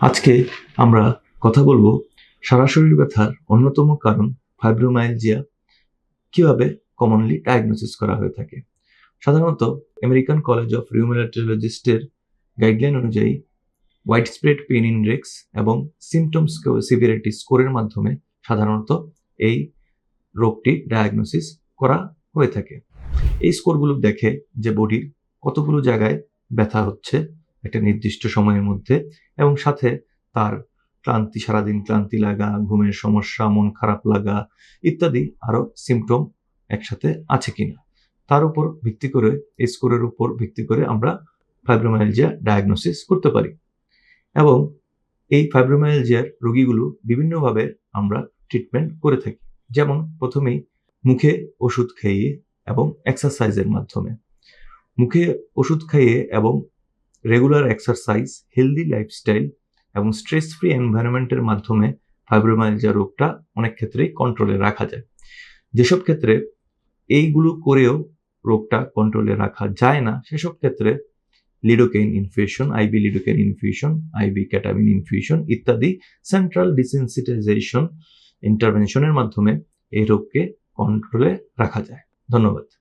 আজকে আমরা কথা বলব সারা শরীর ব্যথার অন্যতম কারণ ফাইব্রোমাইলজিয়া কীভাবে কমনলি ডায়াগনোসিস করা হয়ে থাকে। সাধারণত আমেরিকান কলেজ অফ রিউমাটোলজিস্টের গাইডলাইন অনুযায়ী হোয়াইট স্প্রেড পেন ইনডেক্স এবং সিমটমস সিভিরিটি স্কোরের মাধ্যমে সাধারণত এই রোগটি ডায়াগনোসিস করা হয়ে থাকে। এই স্কোরগুলো দেখে যে বডির কতগুলো জায়গায় ব্যথা হচ্ছে একটা নির্দিষ্ট সময়ের মধ্যে এবং সাথে তার ক্লান্তি, সারাদিন ক্লান্তি লাগা, ঘুমের সমস্যা, মন খারাপ লাগা ইত্যাদি আরও সিমটম একসাথে আছে কিনা। তার উপর ভিত্তি করে, এই স্কোরের উপর ভিত্তি করে আমরা ফাইব্রোমাইলজিয়া ডায়াগনোসিস করতে পারি। এবং এই ফাইব্রোমাইলজিয়ার রোগীগুলো বিভিন্নভাবে আমরা ট্রিটমেন্ট করে থাকি। যেমন প্রথমেই মুখে ওষুধ খাইয়ে এবং এক্সারসাইজের মাধ্যমে। মুখে ওষুধ খাইয়ে এবং রেগুলার এক্সারসাইজ হেলদি লাইফস্টাইল এবং স্ট্রেস ফ্রি এনভায়রনমেন্টের মাধ্যমে ফাইব্রোমাইলজিয়া রোগটা অনেক ক্ষেত্রেই কন্ট্রোলে রাখা যায়। যেসব ক্ষেত্রে এইগুলো করেও রোগটা কন্ট্রোলে রাখা যায় না, সেসব ক্ষেত্রে lidocaine infusion IV lidocaine infusion IV ketamine infusion ইত্যাদি সেন্ট্রাল ডিসেন্সিটাইজেশন ইন্টারভেনশনের মাধ্যমে এই রোগকে কন্ট্রোলে রাখা যায়। ধন্যবাদ।